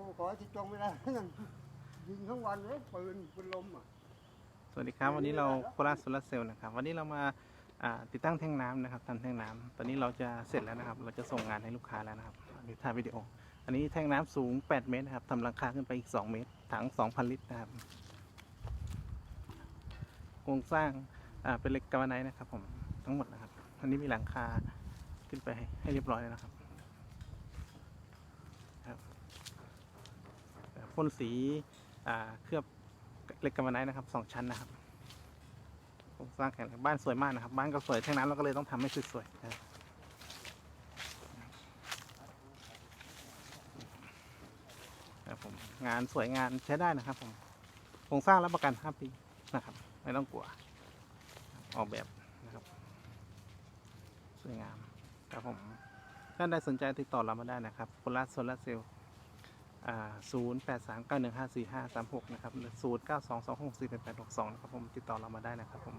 รขอที่จองไม่ได้ยิงทั้งวันเลยปืนปืนลมอะ สวัสดีครับ วันนี้เราโคราชโซลาร์เซลล์นะครับ วันนี้เรามาอ่าติดตั้งแท่งน้ำนะครับทำแท่งน้ำตอนนี้เราจะเสร็จแล้วนะครับ เราจะส่งงานให้ลูกค้าแล้วนะครับดูถ่ายวิดีโอ อันนี้แท่งน้ำสูง 8 เมตรนะครับทำหลังคาขึ้นไปอีก 2 เมตร ถัง 2,000 ลิตรนะครับ โครงสร้างอ่าเป็นเหล็กกาวไนท์นะครับผมทั้งหมดนะครับ อันนี้มีหลังคาขึ้นไปให้เรียบร้อยแล้วนะครับเอ่อ พ่นสีเคลือบเล็กกาวไนนะครับสองชั้นนะครับโครงสร้างแข็งแรงบ้านสวยมากนะครับ บ้านก็สวยแท่งน้ำเราก็เลยต้องทำให้สวยๆนะครับผมงานสวยงานใช้ได้นะครับผมโครงสร้างรับประกัน5ปีนะครับ ไม่ต้องกลัว ออกแบบนะครับ สวยงามครับผมท่านใดสนใจติดต่อเรามาได้นะครับโคราชโซลาเซลล์ ศูนย์แปดสามเก้าหนึ่งห้าสี่ห้าสามหกนะครับศูนย์เก้าสองสองหกสี่แปดแปดหกสองนะครับผมติดต่อเรามาได้นะครับผม